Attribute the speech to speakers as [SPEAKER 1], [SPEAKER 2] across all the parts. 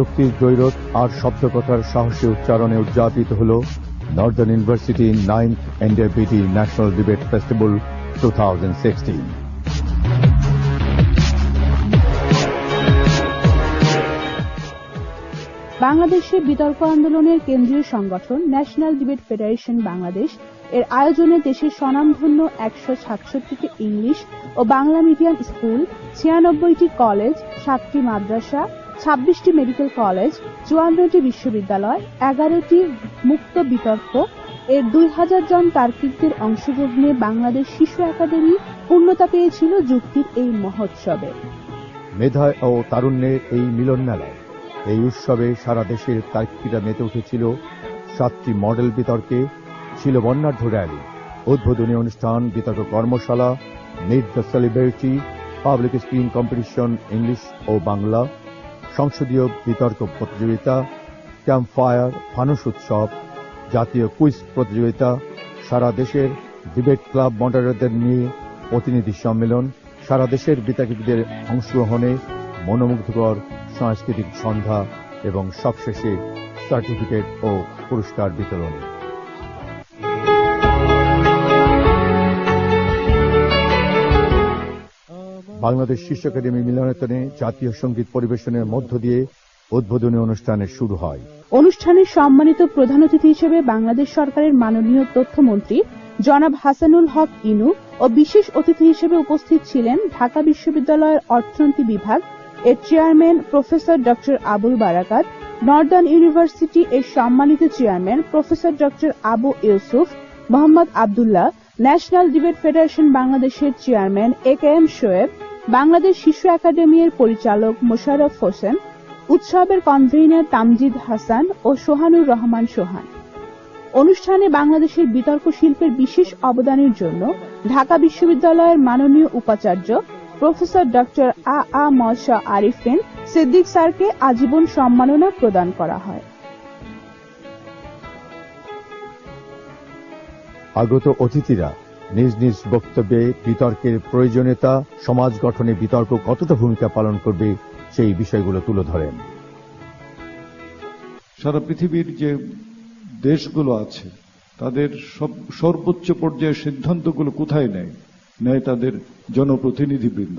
[SPEAKER 1] যুক্তির দৈরত আর শব্দকথার সাহসী উচ্চারণে উদযাপিত হল northern university ninth NDBT national debate festival two
[SPEAKER 2] বাংলাদেশে বিতর্ক আন্দোলনের কেন্দ্রীয় সংগঠন ন্যাশনাল ডিবেট ফেডারেশন বাংলাদেশ এর আয়োজনে দেশের স্বনামধন্য একশো সাতষট্টিটি ইংলিশ ও বাংলা মিডিয়াম স্কুল, ছিয়ানব্বইটি কলেজ, সাতটি মাদ্রাসা ছাব্বিশটি মেডিকেল কলেজ, চুয়ান্নটি বিশ্ববিদ্যালয়, এগারোটি মুক্ত বিতর্ক এর দুই হাজার জন তার্কিকদের অংশগ্রহণে বাংলাদেশ শিশু একাডেমি পূর্ণতা পেয়েছিল যুক্তির এই মহোৎসবে।
[SPEAKER 1] মেধা ও তারুণ্যের এই মিলন মেলায় এই উৎসবে সারা দেশের তার্কিকরা মেতে উঠেছিল। সাতটি মডেল বিতর্কে ছিল বর্ণাঢ্য র্যালি, উদ্বোধনী অনুষ্ঠান, বিতর্ক কর্মশালা the celebrity public speaking competition English ও বাংলা সংসদীয় বিতর্ক প্রতিযোগিতা ক্যাম্প ফায়ার ফানুস উৎসব, জাতীয় কুইজ প্রতিযোগিতা, সারা দেশের ডিবেট ক্লাব মডারেটরদের নিয়ে প্রতিনিধি সম্মেলন, সারা দেশের বিতার্কিকদের অংশগ্রহণে মনোমুগ্ধকর সাংস্কৃতিক সন্ধ্যা এবং সবশেষে সার্টিফিকেট ও পুরস্কার বিতরণ। বাংলাদেশ শীর্ষ একাডেমি মিলনায়তনে জাতীয় সংগীত পরিবেশনের মধ্য দিয়ে উদ্বোধনী অনুষ্ঠানের শুরু হয়।
[SPEAKER 2] অনুষ্ঠানে সম্মানিত প্রধান অতিথি হিসেবে বাংলাদেশ সরকারের মাননীয় তথ্যমন্ত্রী জনাব হাসানুল হক ইনু ও বিশেষ অতিথি হিসেবে উপস্থিত ছিলেন ঢাকা বিশ্ববিদ্যালয়ের অর্থনীতি বিভাগ এর চেয়ারম্যান প্রফেসর ডক্টর আবুল বারাকাত, নর্দার্ন ইউনিভার্সিটি এর সম্মানিত chairman professor doctor Abu Yusuf, Mohammad Abdullah, national debate federation বাংলাদেশের chairman A K M Shoaib Bangladesh শিশু একাডেমি এর পরিচালক মোশাররফ হোসেন, উৎসবের কনভেনর তামজিদ হাসান ও সোহানুর রহমান সোহান। অনুষ্ঠানে বাংলাদেশের বিতর্ক শিল্পের বিশেষ অবদানের জন্য ঢাকা বিশ্ববিদ্যালয়ের মাননীয় উপাচার্য প্রফেসর ডক্টর আ আ মশা আরিফিন সিদ্দিক স্যারকে আজীবন সম্মাননা প্রদান করা হয়।
[SPEAKER 1] আগত অতিথিরা নিজ নিজ বক্তব্যে বিতর্কের প্রয়োজনীয়তা, সমাজ গঠনে বিতর্ক কতটা ভূমিকা পালন করবে, সেই বিষয়গুলো তুলে ধরেন।
[SPEAKER 3] সারা পৃথিবীর যে দেশগুলো আছে, তাদের সর্বোচ্চ পর্যায়ের সিদ্ধান্তগুলো কোথায় নেয়? নেয় তাদের জনপ্রতিনিধিবৃন্দ,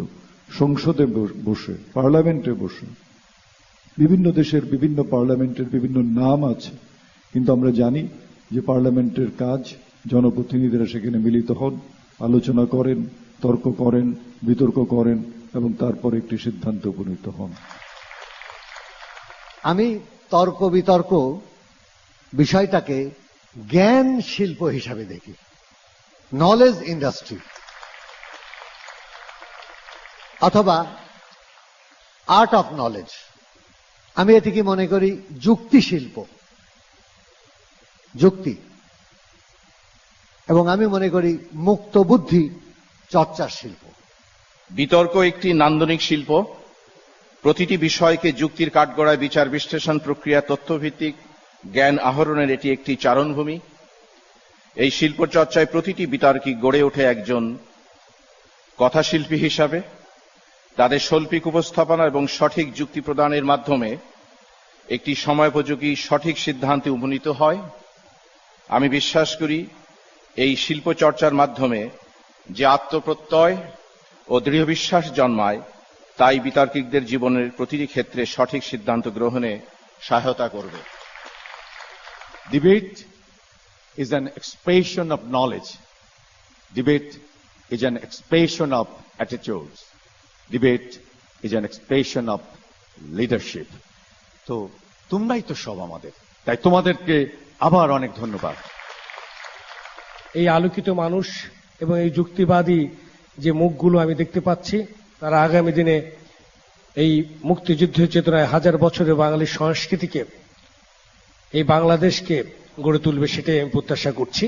[SPEAKER 3] সংসদে বসে, পার্লামেন্টে বসে। বিভিন্ন দেশের বিভিন্ন পার্লামেন্টের বিভিন্ন নাম আছে, কিন্তু আমরা জানি যে পার্লামেন্টের কাজ জনপ্রতিনিধিরা সেখানে মিলিত হন, আলোচনা করেন, তর্ক করেন, বিতর্ক করেন এবং তারপর একটি সিদ্ধান্ত উপনীত হন।
[SPEAKER 4] আমি তর্ক বিতর্ক বিষয়টাকে জ্ঞান শিল্প হিসাবে দেখি নলেজ ইন্ডাস্ট্রি অথবা আর্ট অফ নলেজ আমি এটিকে মনে করি যুক্তি শিল্প। যুক্তি। এবং আমি মনে করি মুক্ত বুদ্ধি চর্চার শিল্প।
[SPEAKER 5] বিতর্ক একটি নান্দনিক শিল্প। প্রতিটি বিষয়কে যুক্তির কাঠগড়ায় বিচার বিশ্লেষণ প্রক্রিয়া তথ্যভিত্তিক জ্ঞান আহরণের এটি একটি চারণভূমি। এই শিল্প চর্চায় প্রতিটি বিতার্কিক গড়ে ওঠে একজন কথাশিল্পী হিসাবে। তাদের শৈল্পিক উপস্থাপনা এবং সঠিক যুক্তি প্রদানের মাধ্যমে একটি সময়োপযোগী সঠিক সিদ্ধান্তে উপনীত হয়। আমি বিশ্বাস করি এই শিল্প চর্চার মাধ্যমে যে আত্মপ্রত্যয় ও দৃঢ় বিশ্বাস জন্মায়, তাই বিতার্কিকদের জীবনের প্রতিটি ক্ষেত্রে সঠিক সিদ্ধান্ত গ্রহণে সহায়তা করবে
[SPEAKER 6] Debate is an expression of knowledge. Debate is an expression of attitudes. Debate is an expression of leadership. তো তোমরাই তো সব আমাদের তাই তোমাদেরকে আবার অনেক ধন্যবাদ
[SPEAKER 7] এই আলোকিত মানুষ এবং এই যুক্তিবাদী যে মুখগুলো আমি দেখতে পাচ্ছি, তারা আগামী দিনে এই মুক্তিযুদ্ধের চেতনায় হাজার বছরের বাঙালির সংস্কৃতিকে, এই বাংলাদেশকে গড়ে তুলবে সেটাই আমি প্রত্যাশা করছি।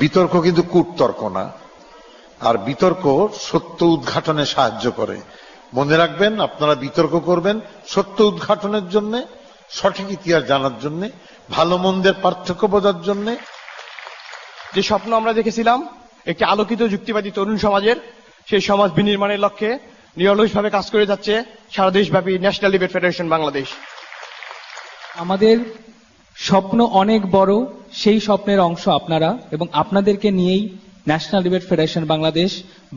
[SPEAKER 8] বিতর্ক কিন্তু কূটতর্ক না, আর বিতর্ক সত্য উদ্ঘাটনে সাহায্য করে। মনে রাখবেন, আপনারা বিতর্ক করবেন সত্য উদ্ঘাটনের জন্য, সঠিক ইতিহাস জানার জন্য, ভালো মন্দের পার্থক্য বোঝার জন্য
[SPEAKER 9] যে স্বপ্ন আমরা দেখেছিলাম একটি আলোকিত যুক্তিবাদী তরুণ সমাজের সেই সমাজ বিনির্মাণের লক্ষ্যে নিরলসভাবে কাজ করে যাচ্ছে সারা দেশব্যাপী ন্যাশনাল ডিবেট ফেডারেশন বাংলাদেশ।
[SPEAKER 10] আমাদের স্বপ্ন অনেক বড় সেই স্বপ্নের অংশ আপনারা এবং আপনাদেরকে নিয়েই ন্যাশনাল ডিবেট ফেডারেশন বাংলাদেশ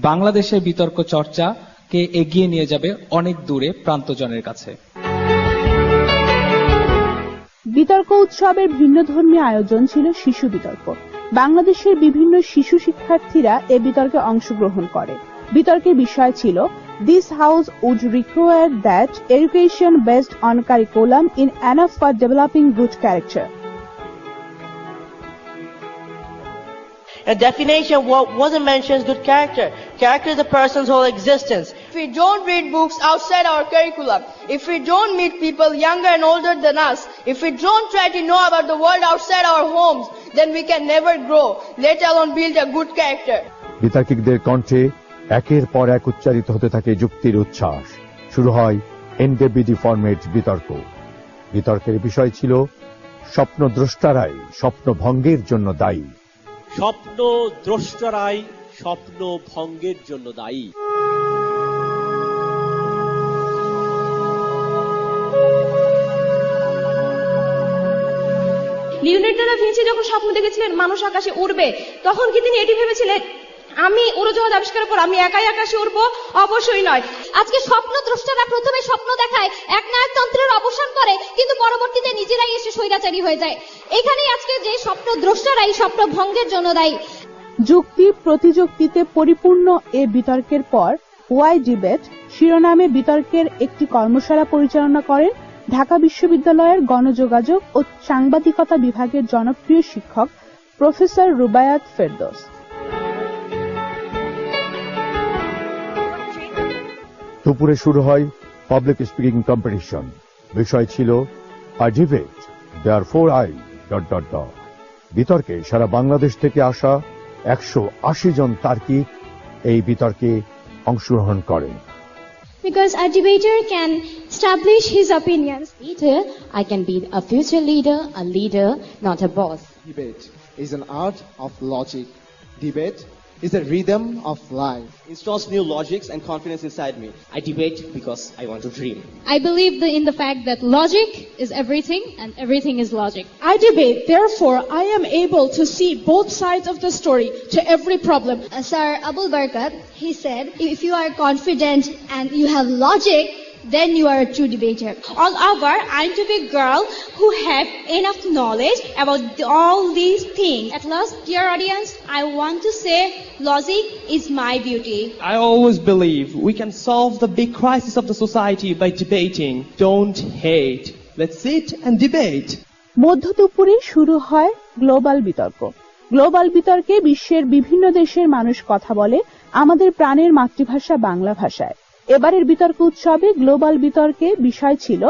[SPEAKER 10] বাংলাদেশের বিতর্ক চর্চাকে এগিয়ে নিয়ে যাবে অনেক দূরে প্রান্তজনের কাছে।
[SPEAKER 2] বিতর্ক উৎসবের ভিন্ন ধর্মীয় আয়োজন ছিল শিশু বিতর্ক। বাংলাদেশের বিভিন্ন শিশু শিক্ষার্থীরা এ বিতর্কে অংশগ্রহণ করে বিতর্কের বিষয় ছিল this house would require that education based on curriculum in enough for developing good character
[SPEAKER 11] A definition what wasn't mentioned is good character. Character is a person's whole existence.
[SPEAKER 12] If we don't read books outside our curriculum, if we don't meet people younger and older than us, if we don't try to know about the world outside our homes, then we can never grow, let alone build a good character.
[SPEAKER 1] বিতার্কিকদের কণ্ঠে একের পর এক উচ্চারিত হতে থাকে যুক্তির উচ্ছ্বাস শুরু হয় এনডেবিডি ফরম্যাট বিতর্ক বিতর্কের বিষয় ছিল স্বপ্ন দ্রষ্টারাই স্বপ্ন ভঙ্গের জন্য দায়ী
[SPEAKER 13] স্বপ্ন দ্রষ্টরাই স্বপ্ন ভঙ্গের জন্য দায়ী
[SPEAKER 12] লিওনার্দো দা ভিঞ্চি যখন স্বপ্ন দেখেছিলেন মানুষ আকাশে উড়বে, তখন কি তিনি এটি ভেবেছিলেন? আমি উড়োজাহাজ আবিষ্কারের পর আমি একাই আকাশে উড়বো? অবশ্যই নয়।
[SPEAKER 14] আজকে স্বপ্ন দ্রষ্টারা প্রথমে স্বপ্ন দেখায় একনায়কতন্ত্রের অবসান করে, কিন্তু পরবর্তীতে নিজেরাই এসে স্বৈরাচারী হয়ে যায়। এখানেই আজকে যে স্বপ্ন দ্রষ্টারাই স্বপ্ন ভঙ্গের জন্য দায়ী।
[SPEAKER 2] যুক্তি প্রতিযুক্তিতে পরিপূর্ণ এ বিতর্কের পর, ওয়াই ডিবেট শিরোনামে বিতর্কের একটি কর্মশালা পরিচালনা করেন ঢাকা বিশ্ববিদ্যালয়ের গণযোগাযোগ ও সাংবাদিকতা বিভাগের জনপ্রিয় শিক্ষক প্রফেসর রুবায়াত ফেরদৌস।
[SPEAKER 1] দুপুরে শুরু হয় পাবলিক স্পিকিং কম্পিটিশন বিষয় ছিল a debate therefore I dot dot dot বিতর্কে সারা বাংলাদেশ থেকে আসা একশো আশি জন তার্কিক এই বিতর্কে অংশগ্রহণ করেন।
[SPEAKER 14] Because a debater can establish his opinions.
[SPEAKER 15] Leader, I can be a future leader, a leader, not a boss.
[SPEAKER 16] Debate is an art of logic. Debate is a rhythm of life.
[SPEAKER 13] Installs new logics and confidence inside me. I debate because I want to dream.
[SPEAKER 14] I believe the, in the fact that logic is everything and everything is logic.
[SPEAKER 12] I debate, therefore I am able to see both sides of the story to every problem.
[SPEAKER 14] Uh, Sir Abul Barkat, he said, if you are confident and you have logic, then you are a true debater.
[SPEAKER 12] All over, I'm to be a girl who have enough knowledge about the- all these things.
[SPEAKER 14] At last, dear audience,
[SPEAKER 12] I want to say logic is my beauty.
[SPEAKER 13] I always believe we can solve the big crisis of the society by debating. Don't hate. Let's sit and debate.
[SPEAKER 2] মধ্য দুপুরে শুরু হয় global বিতর্ক global বিতর্কে বিশ্বের বিভিন্ন দেশের মানুষ কথা বলে আমাদের প্রাণের মাতৃভাষা বাংলা ভাষায় এবারের বিতর্ক উৎসবে গ্লোবাল বিতর্কে বিষয় ছিল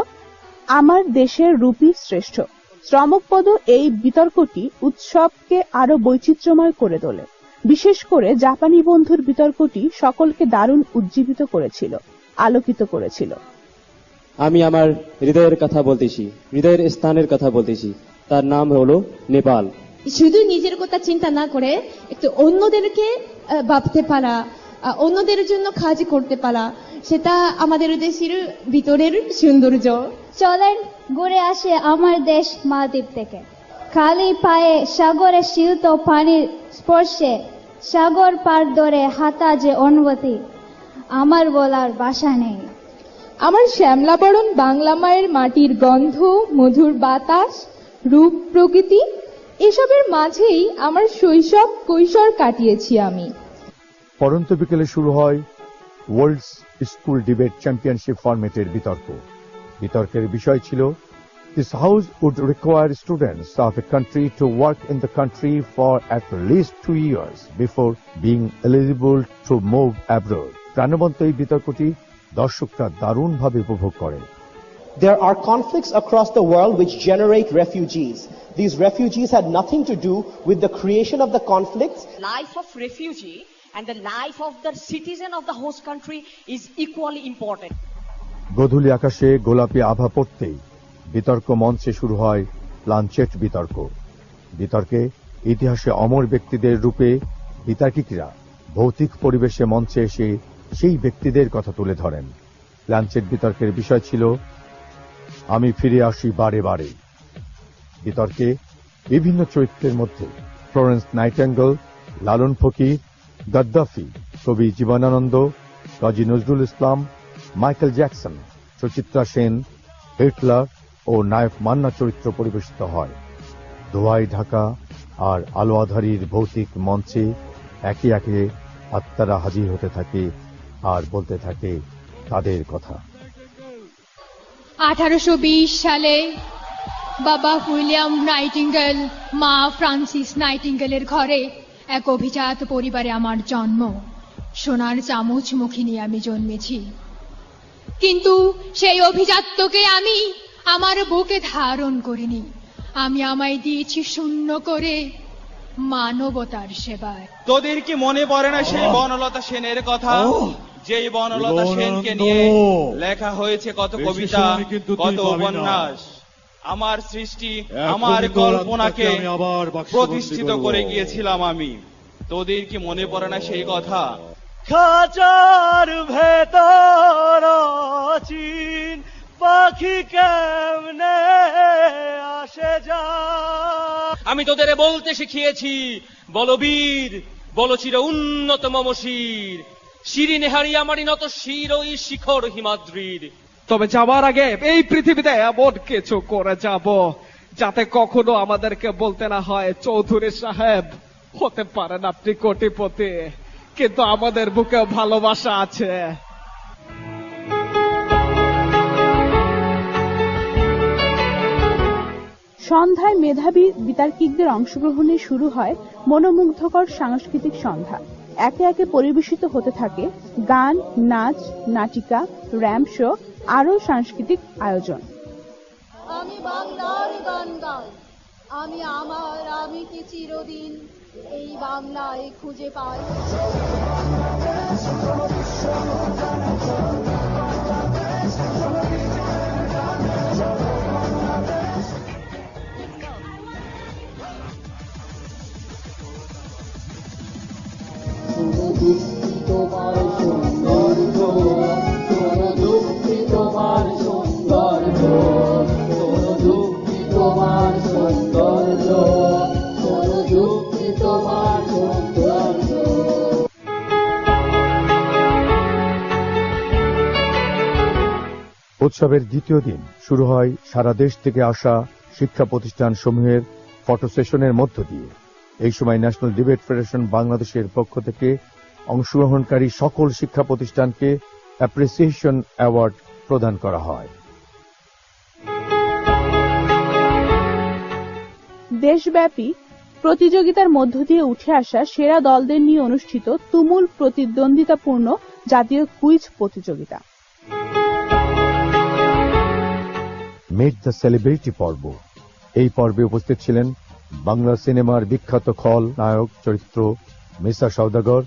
[SPEAKER 2] আমার দেশের রূপী শ্রেষ্ঠ। শ্রমপদ এই বিতর্কটি উৎসবকে আরও বৈচিত্র্যময় করে তোলে। বিশেষ করে জাপানি বন্ধুর বিতর্কটি সকলকে দারুণ উজ্জীবিত করেছিল আলোকিত করেছিল।
[SPEAKER 17] আমি আমার হৃদয়ের কথা বলতেছি হৃদয়ের স্থানের কথা বলতেছি। তার নাম হলো নেপাল।
[SPEAKER 14] শুধু নিজের কথা চিন্তা না করে একটু অন্যদেরকে আহ, ভাবতে পারা অন্যদের জন্য কাজ করতে পারা। সেটা আমাদের দেশের ভিতরের সৌন্দর্য।
[SPEAKER 15] চলেন ঘুরে আসে আমার দেশ মালদ্বীপ থেকে। খালি পায়ে সাগরে শীত পানির স্পর্শে সাগর পার ধরে হাতা যে অনুভূতি আমার বলার বাসা নেই।
[SPEAKER 12] আমার শ্যামলাবরণ বাংলা মায়ের মাটির গন্ধ মধুর বাতাস রূপ প্রকৃতি এসবের মাঝেই আমার শৈশব কৈশোর কাটিয়েছি আমি।
[SPEAKER 1] পরন্ত বিকেলে শুরু হয় ওয়ার্ল্ডস স্কুল ডিবেট চ্যাম্পিয়নশিপ ফরম্যাটের বিতর্ক বিতর্কের বিষয় ছিল this house would require students of a country to work in the country for at least two years before being eligible to move abroad প্রাণবন্ত এই বিতর্কটি দর্শকরা দারুণভাবে উপভোগ করে
[SPEAKER 18] There are conflicts across the world which generate refugees. These refugees had nothing to do with the creation of the conflicts.
[SPEAKER 19] life of refugee and the life of the citizen of the host country is equally important.
[SPEAKER 1] গধূলি আকাশে গোলাপি আভা পড়তেই বিতর্ক মঞ্চে শুরু হয় planchette বিতর্ক। বিতর্কে ইতিহাসে অমর ব্যক্তিদের রূপে বিতার্কিকরা ভৌতিক পরিবেশে মঞ্চে এসে সেই ব্যক্তিদের কথা তুলে ধরেন। লাঞ্চের বিতর্কের বিষয় ছিল, আমি ফিরে আসি বারে বারে। বিতর্কে বিভিন্ন চরিত্রের মধ্যে ফ্লোরেন্স নাইটেঙ্গল, লালন ফকির গদ্দাফি কবি Jibanananda, Kazi Nazrul Islam, Michael Jackson, Suchitra Sen, Hitler ও নায়ক মান্না চরিত্র পরিবেশিত হয়। ধোয়াই ঢাকা আর আলো আধারির ভৌতিক মঞ্চে একে একে আত্মারা হাজির হতে থাকে আর বলতে থাকে তাদের কথা।
[SPEAKER 20] আঠারোশো বিশ সালে বাবা উইলিয়াম নাইটিঙ্গেল, মা ফ্রান্সিস নাইটিঙ্গেলের ঘরে এক অভিজাত পরিবারে আমার জন্ম। সোনার চামচ মুখী নিয়ে আমি জন্মেছি। কিন্তু সেই অভিজাত্যকে আমি আমার বুকে ধারণ করিনি। আমি আমায় দিয়েছি শূন্য করে মানবতার সেবায়
[SPEAKER 21] তোদের কি মনে পড়ে না সেই বনলতা সেনের কথা? যেই বনলতা সেনকে নিয়ে লেখা হয়েছে কত কবিতা কত উপন্যাস। আমার সৃষ্টি আমার কল্পনাকে প্রতিষ্ঠিত করে গিয়েছিলাম আমি। তোদের কি মনে পড়ে না সেই কথা?
[SPEAKER 22] খাঁচার ভেতর চিন পাখি কেমনে আসে যা?
[SPEAKER 21] আমি তোদের বলতে শিখিয়েছি বলবীর বলচির উন্নত মমশির। শিরি নেহারি আমারই নত শির ওই শিখর হিমাদ্রির।
[SPEAKER 23] তবে যাবার আগে এই পৃথিবীতে এমন কিছু করে যাব যাতে কখনো আমাদেরকে বলতে না হয়, চৌধুরী সাহেব, হতে পারেন আপনি কোটিপতি কিন্তু আমাদের বুকে ভালোবাসা আছে।
[SPEAKER 2] সন্ধ্যায় মেধাবী বিতার্কিকদের অংশগ্রহণে শুরু হয় মনোমুগ্ধকর সাংস্কৃতিক সন্ধ্যা। একে একে পরিবেশিত হতে থাকে গান, নাচ, নাটিকা র্যাম্প শো আরও সাংস্কৃতিক আয়োজন।
[SPEAKER 24] আমি বাংলার গান গাই আমি আমার আমি কি চিরদিন এই বাংলায় খুঁজে পাই।
[SPEAKER 22] তোমার
[SPEAKER 1] উৎসবের দ্বিতীয় দিন শুরু হয় সারা দেশ থেকে আসা শিক্ষা প্রতিষ্ঠান সমূহের ফটো সেশনের মধ্য দিয়ে। এই সময় ন্যাশনাল ডিবেট ফেডারেশন বাংলাদেশের পক্ষ থেকে অংশগ্রহণকারী সকল শিক্ষা প্রতিষ্ঠানকে অ্যাপ্রিসিয়েশন অ্যাওয়ার্ড প্রদান করা হয়।
[SPEAKER 2] দেশব্যাপী প্রতিযোগিতার মধ্য দিয়ে উঠে আসা সেরা দলদের নিয়ে অনুষ্ঠিত তুমুল প্রতিদ্বন্দ্বিতাপূর্ণ জাতীয় কুইজ প্রতিযোগিতা।
[SPEAKER 1] মেট দ্য সেলিব্রিটি পর্ব। এই পর্বে উপস্থিত ছিলেন বাংলা সিনেমার বিখ্যাত খল নায়ক, চরিত্র মিসা সওদাগর,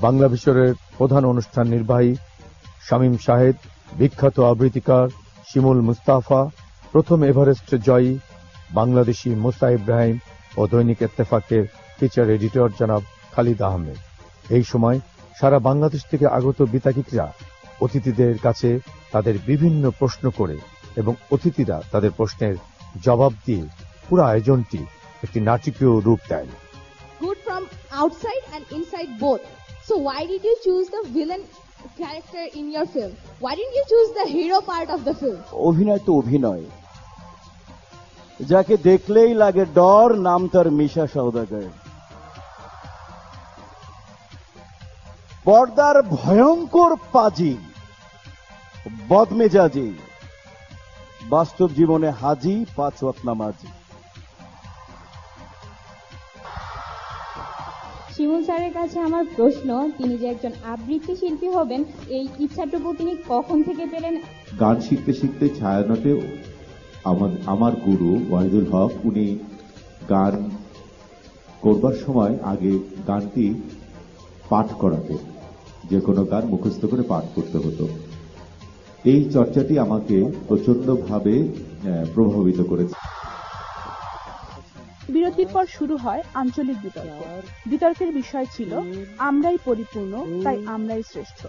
[SPEAKER 1] বাংলা বিষয়ের প্রধান অনুষ্ঠান নির্বাহী শামীম শাহেদ, বিখ্যাত আবৃত্তিকার শিমুল মুস্তাফা, প্রথম এভারেস্ট জয়ী বাংলাদেশি মুসা ইব্রাহিম ও দৈনিক ইত্তেফাকের ফিচার এডিটর জনাব খালিদ আহমেদ এই সময় সারা বাংলাদেশ থেকে আগত বিতাকিকরা অতিথিদের কাছে তাদের বিভিন্ন প্রশ্ন করে এবং অতিথিরা তাদের প্রশ্নের জবাব দিয়ে পুরো আয়োজনটি একটি নাটকীয় রূপ দেয়
[SPEAKER 12] good from outside and inside both. So why did you choose the villain character in your film? Why didn't you choose the hero part of the film?
[SPEAKER 25] অভিনয় তো অভিনয় যাকে দেখলেই লাগে ডর নাম তার মিশা সৌদাগর পর্দার ভয়ঙ্কর পাজি বদমেজাজি বাস্তব জীবনে হাজি পাঁচ ওয়াক্ত নামাজি।
[SPEAKER 12] শিমুল স্যারের কাছে আমার প্রশ্ন তিনি যে একজন আবৃত্তি শিল্পী হবেন এই ইচ্ছাটুকু তিনি কখন থেকে পেলেন?
[SPEAKER 4] গান শিখতে শিখতে ছায়ানটে আমার আমার গুরু ওয়াহিদুল হক উনি গান করবার সময় আগে গানটি পাঠ করাতেন যে কোনো গান মুখস্থ করে পাঠ করতে হতো। এই চর্চাটি আমাকে প্রচন্ডভাবে আহ, প্রভাবিত করেছে।
[SPEAKER 2] বিরতির পর শুরু হয় আঞ্চলিক বিতর্ক। বিতর্কের বিষয় ছিল আমরাই পরিপূর্ণ তাই আমরাই শ্রেষ্ঠ।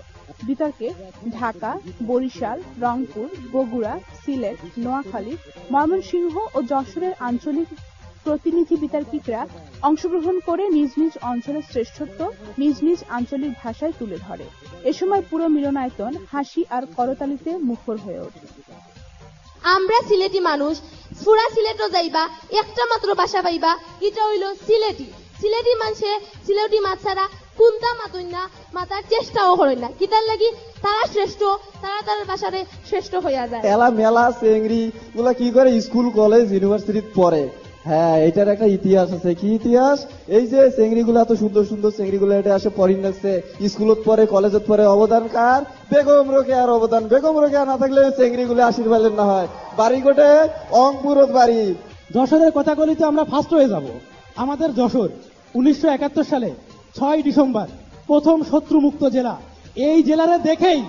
[SPEAKER 2] বিতর্কে ঢাকা, বরিশাল, রংপুর, বগুড়া, সিলেট, নোয়াখালী, ময়মনসিংহ ও যশোরের আঞ্চলিক প্রতিনিধি বিতর্কিকরা অংশগ্রহণ করে নিজ নিজ অঞ্চলের শ্রেষ্ঠত্ব নিজ নিজ আঞ্চলিক ভাষায় তুলে ধরে। এ সময় পুরো মিলনায়তন হাসি আর করতালিতে মুখর হয়ে ওঠে।
[SPEAKER 14] আমরা সিলেটি মানুষ পুরা সিলেটও যাইবা, একটা মাত্র বাসা পাইবা, এটা হইল সিলেটি। সিলেটি মানুষে, সিলেটি মাছ ছাড়া কুন্তা মাতুন না মাতার চেষ্টাও করেন না। কিতার লাগি? তারা শ্রেষ্ঠ তারা তার ভাষারে শ্রেষ্ঠ হইয়া যায়।
[SPEAKER 25] এলা মেলা চেংড়ি গুলা কি করে? স্কুল কলেজ ইউনিভার্সিটিতে পড়ে হ্যাঁ এটার একটা ইতিহাস আছে। কি ইতিহাস? এই যে চেংড়ি গুলা এত সুন্দর সুন্দর চেংড়ি গুলা এটা আসে পড়িন লাগছে। স্কুলত পরে কলেজত পরে অবদান কার? বেগম রোকে আর অবদান। বেগম রোকে না থাকলে চেংড়ি গুলো আশীর্বাদ না হয়। বাড়ি গোটে অঙ্কুরত বাড়ি।
[SPEAKER 26] যশোরের কথাগুলি তো আমরা ফার্স্ট হয়ে যাব। আমাদের যশোর উনিশশো একাত্তর সালে ছয় ডিসেম্বর প্রথম, শত্রুমুক্ত জেলা। এই জেলারে দেখেই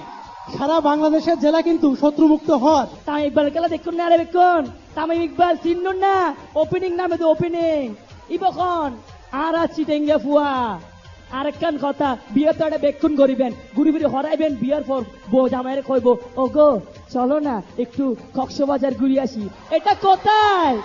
[SPEAKER 26] সারা বাংলাদেশের জেলা কিন্তু শত্রুমুক্ত হওয়ার।
[SPEAKER 27] তামিম ইকবাল খেলা দেখুন না বেক্ষণ তামিম ইকবাল চিনুন না? ওপেনিং নামে তো ওপেনিং ইবখন আর আছি টেঙ্গে ফুয়া। আরেকখান কথা বিয়ে তো একটা বেক্ষণ করিবেন। ঘুরি ঘুরি হরাইবেন বিয়ার পর। বউ জামাইরে কইব গো চলো না, একটু কক্সবাজার ঘুরি আসি। এটা কোথায়?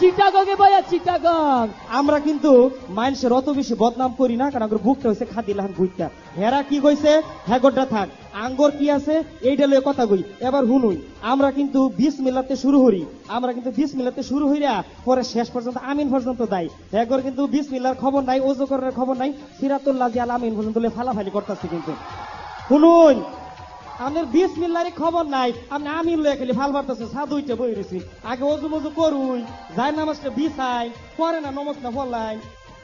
[SPEAKER 27] চিটাগঙ্গে বয়া চিটাগং।
[SPEAKER 26] আমরা কিন্তু মানুষের অত বেশি বদনাম করি না, কারণ আমার বুকটা হয়েছে খাদি লাহান গুইটা হেরা কি কইছে? হ্যাগরটা থাক, আঙ্গর কি আছে? এইটা লয়ে কথা কই। এবার হুনুই আমরা কিন্তু বিশ মিলাতে শুরু করি। আমরা কিন্তু বিশ মিলাতে শুরু হইরা পরে শেষ পর্যন্ত আমিন পর্যন্ত দেয় হ্যাগর কিন্তু বিশ মিলার খবর নাই ওজো করার খবর নাই সিরাতুল্লাহ জিয়াল আমিন পর্যন্ত ফালাফালি করতেছে কিন্তু। শুনুন আমাদের বিশ মিল্লারই খবর নাই। আপনি আমি লয়ে খালি ফাল পারতেছে সাধুইতে বই রয়েছি আগে ওজু মজু করুই যাই নামাজটা বিছাই, পরে না নমস্কার ফলাই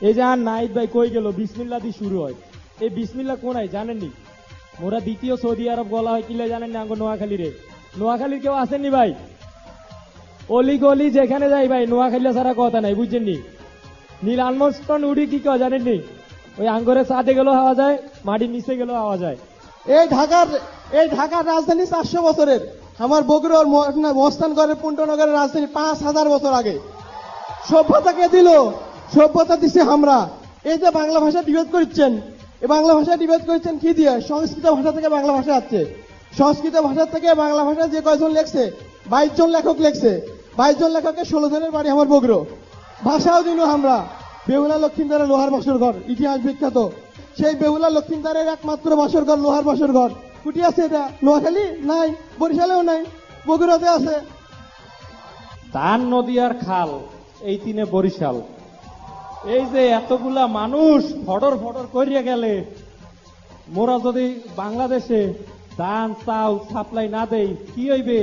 [SPEAKER 26] এই যে আর নাইট ভাই কই গেল? বিসমিল্লা দিয়ে শুরু হয়। এই বিসমিল্লা কোনায়, জানেননি? মোরা দ্বিতীয় সৌদি আরব গলা হয়, কিলে জানেন না আঙ্গ নোয়াখালী রে নোয়াখালীর কেউ আসেননি ভাই? অলি গলি যেখানে যাই ভাই নোয়াখালী ছাড়া কথা নাই, বুঝছেননি? নীল আলমস্টন উড়ি কি কেউ জানেননি? ওই আঙ্গরে সাথে গেলেও হাওয়া যায়, মাটির নিচে গেলেও হাওয়া যায়।
[SPEAKER 28] এই ঢাকার এই ঢাকার রাজধানী চারশো বছরের। আমার বগুড়ার মস্তানগড়ের পুন্টনগরের রাজধানী পাঁচ হাজার বছর আগে। সভ্যতাকে দিল? সভ্যতা দিছে আমরা। এই যে বাংলা ভাষা ডিবেট করছেন, এই বাংলা ভাষা ডিবেট করছেন কি দিয়ে? সংস্কৃত ভাষা থেকে বাংলা ভাষা আসছে। সংস্কৃত ভাষা থেকে বাংলা ভাষা যে কয়জন লেখছে? বাইশ জন লেখক লেখছে। বাইশ জন লেখকের ষোলো জনের বাড়ি আমার বগুড়ো। ভাষাও দিল আমরা। বেহুলা লক্ষ্মীদারের লোহার বাসর ঘর, ইতিহাস বিখ্যাত। সেই বেহুলা লক্ষ্মীদারের একমাত্র বাসর ঘর, লোহার বাসর ঘর। কুটি আছে এটা, নোয়াখালী? নাই, বরিশালেও নাই, বগুড়াতে আছে।
[SPEAKER 26] তার নদী আর খাল, এই তিনে বরিশাল। এই যে এতগুলা মানুষ ফডর ফডর করিয়া গেলে, মোরা যদি বাংলাদেশে ধান, চাল সাপ্লাই না দেই, কি হইবে?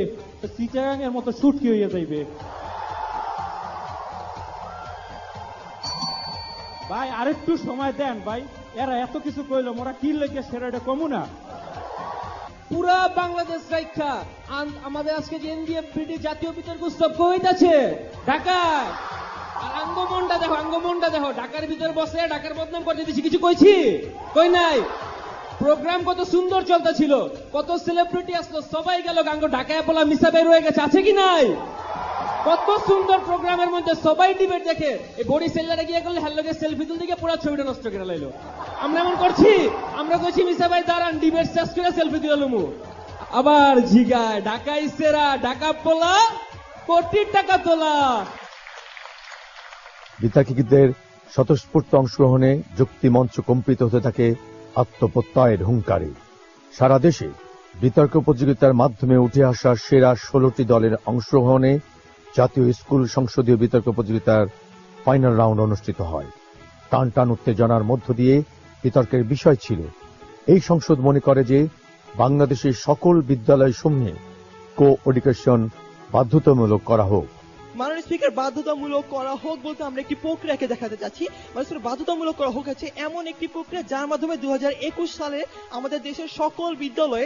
[SPEAKER 26] চিটাগাং এর মতো সুটকি হইয়া যাইবে। ভাই, আরেকটু সময় দেন, ভাই। এরা এত কিছু কইলো, মোরা কি লেগে সেটা কমু না?
[SPEAKER 27] পুরা বাংলাদেশ রাইখা। আমাদের আজকে যে এনডিএফবিডি জাতীয় বিতর্ক উৎসব আছে, ঢাকায়। আঙ্গমনটা দেখো আঙ্গমনটা দেখো, ঢাকার ভিতর বসে ঢাকার বদনাম করতে দিচ্ছি কিছু কইছি? কই নাই? প্রোগ্রাম কত সুন্দর চলতেছিল, কত সেলিব্রিটি আসলো, সবাই গেল গাঙ্গ, ঢাকায় বলা মিসাবে রয়ে গেছে, আছে কি নাই? কত সুন্দর প্রোগ্রামের মধ্যে সবাই ডিবেট দেখে। এই বডি সেল্লারে গিয়ে করলে হ্যালোকে সেলফি তুলতে গিয়ে পুরো ছবিটা নষ্ট করে লাইলো। আমরা এমন করছি, আমরা কইছি, মিসা ভাই, দাঁড়ান ডিবেট শেষ করে সেলফি দিয়ে লমু। আবার ঝিগায় ঢাকা ইসেরা ঢাকা পোলা কোটি টাকা তোলা।
[SPEAKER 1] বিতর্কিকদের স্বতঃস্ফূর্ত অংশগ্রহণে যুক্তিমঞ্চ কম্পিত হতে থাকে আত্মপ্রত্যয়ের হুঙ্কারে। সারা দেশে বিতর্ক প্রতিযোগিতার মাধ্যমে উঠে আসা সেরা ষোলোটি দলের অংশগ্রহণে জাতীয় স্কুল সংসদীয় বিতর্ক প্রতিযোগিতার ফাইনাল রাউন্ড অনুষ্ঠিত হয়। টান টান উত্তেজনার মধ্য দিয়ে বিতর্কের বিষয় ছিল। এই সংসদ মনে করে যে বাংলাদেশের সকল বিদ্যালয় সমূহে কো এডুকেশন বাধ্যতামূলক করা হোক।
[SPEAKER 29] মাননীয় স্পিকার, বাধ্যতামূলক করা হোক বলতে আমরা একটি প্রক্রিয়াকে দেখাতে চাচ্ছি। মানে বাধ্যতামূলক করা হোক আছে এমন একটি প্রক্রিয়া যার মাধ্যমে দু হাজার একুশ সালে আমাদের দেশের সকল বিদ্যালয়ে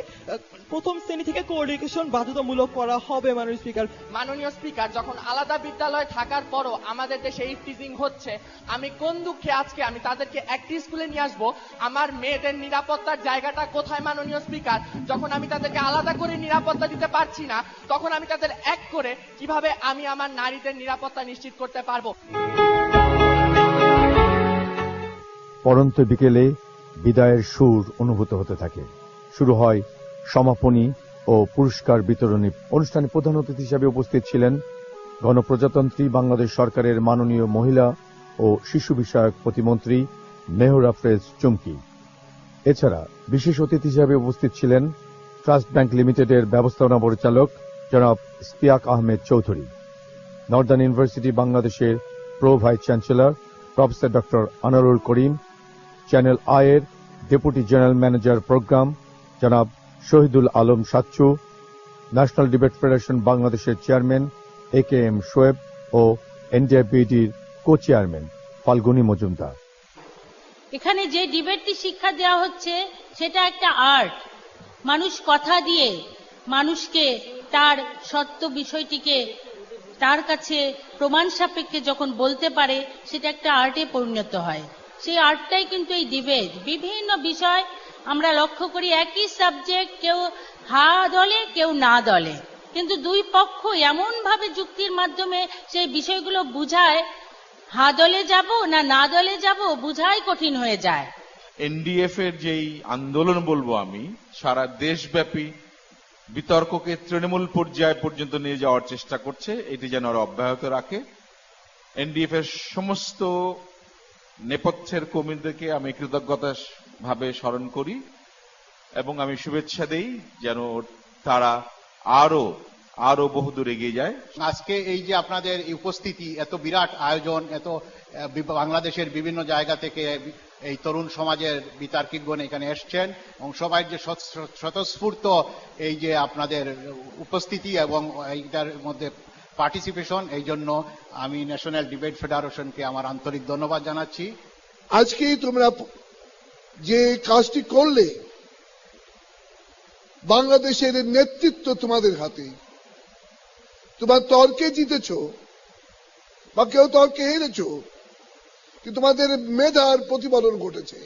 [SPEAKER 29] প্রথম শ্রেণি থেকে কোএডুকেশন বাধ্যতামূলক করা হবে মাননীয় স্পিকার।
[SPEAKER 30] মাননীয় স্পিকার, যখন আলাদা বিদ্যালয় থাকার পরও আমাদের দেশে এই টিজিং হচ্ছে, আমি কোন দুঃখে আজকে আমি তাদেরকে একটি স্কুলে নিয়ে আসব? আমার মেয়েদের নিরাপত্তার জায়গাটা কোথায় মাননীয় স্পিকার? যখন আমি তাদেরকে আলাদা করে নিরাপত্তা দিতে পারছি না, তখন আমি তাদের এক করে কীভাবে আমি আমার নারীদের নিরাপত্তা নিশ্চিত করতে পারব।
[SPEAKER 1] পরন্ত বিকেলে বিদায়ের সুর অনুভূত হতে থাকে। শুরু হয় সমাপনী ও পুরস্কার বিতরণী অনুষ্ঠানে প্রধান অতিথি হিসাবে উপস্থিত ছিলেন গণপ্রজাতন্ত্রী বাংলাদেশ সরকারের মাননীয় মহিলা ও শিশু বিষয়ক প্রতিমন্ত্রী মেহর আফরেজ চুমকি। এছাড়া বিশেষ অতিথি হিসাবে উপস্থিত ছিলেন ট্রাস্ট ব্যাংক লিমিটেডের ব্যবস্থাপনা পরিচালক জনাব ইস্তিয়াক আহমেদ চৌধুরী। নর্দার্ন ইউনিভার্সিটি বাংলাদেশের pro vice chancellor, professor doctor Anarul Karim, channel আয়ের ডেপুটি জেনারেল ম্যানেজার প্রোগ্রাম, জনাব Shahidul Alam Sachchu, national debate federation বাংলাদেশের chairman A K M Shoaib ও এনডিআইবিডির কো চেয়ারম্যান ফাল্গুনী মজুমদার।
[SPEAKER 31] এখানে যে ডিবেটটি শিক্ষা দেওয়া হচ্ছে, সেটা একটা আর্ট। মানুষ কথা দিয়ে মানুষকে তার সত্য বিষয়টিকে তার কাছে প্রমাণ সাপেক্ষে যখন বলতে পারে, সেটা একটা আর্টে পরিণত হয়। সেই আর্টটাই কিন্তু এই ডিবেট। বিভিন্ন বিষয় আমরা লক্ষ্য করি, একই সাবজেক্ট, কেউ হা দলে, কেউ না দলে। কিন্তু দুই পক্ষ এমন ভাবে যুক্তির মাধ্যমে সেই বিষয়গুলো বুঝায়, হা দলে যাব না না দলে যাব, বুঝাই কঠিন হয়ে যায়।
[SPEAKER 32] এনডিএফ এর যেই আন্দোলন বলব আমি, সারা দেশব্যাপী বিতর্ককে তৃণমূল পর্যায় পর্যন্ত নিয়ে যাওয়ার চেষ্টা করছে, এটি যেন ওরা অব্যাহত রাখে। এনডিএফ এর সমস্ত নেপথ্যের কর্মীদেরকে আমি কৃতজ্ঞতা ভাবে স্মরণ করি এবং আমি শুভেচ্ছা দেই যেন তারা আরও আরও বহুদূর এগিয়ে যায়।
[SPEAKER 33] আজকে এই যে আপনাদের এই উপস্থিতি এত বিরাট আয়োজন এত বাংলাদেশের বিভিন্ন জায়গা থেকে এই তরুণ সমাজের বিতার্কিকগণ এখানে এসছেন এবং সবাই যে স্বত- স্বত- স্বতঃস্ফূর্ত এই যে আপনাদের উপস্থিতি এবং এইটার মধ্যে পার্টিসিপেশন এই জন্য আমি ন্যাশনাল ডিবেট ফেডারেশনকে আমার আন্তরিক ধন্যবাদ জানাচ্ছি।
[SPEAKER 34] আজকে তোমরা যে কাজটি করলে বাংলাদেশের নেতৃত্ব তোমাদের হাতে। তোমার তর্কে জিতেছ, বা কেউ তর্কে হেরেছ তোমাদের মেধার প্রতিফলন ঘটেছে।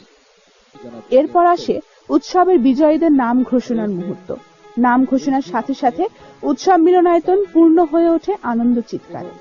[SPEAKER 2] এরপর আসে উৎসবের বিজয়ীদের নাম ঘোষণার মুহূর্ত। নাম ঘোষণার সাথে সাথে উৎসব মিলনায়তন পূর্ণ হয়ে ওঠে আনন্দ চিৎকারে।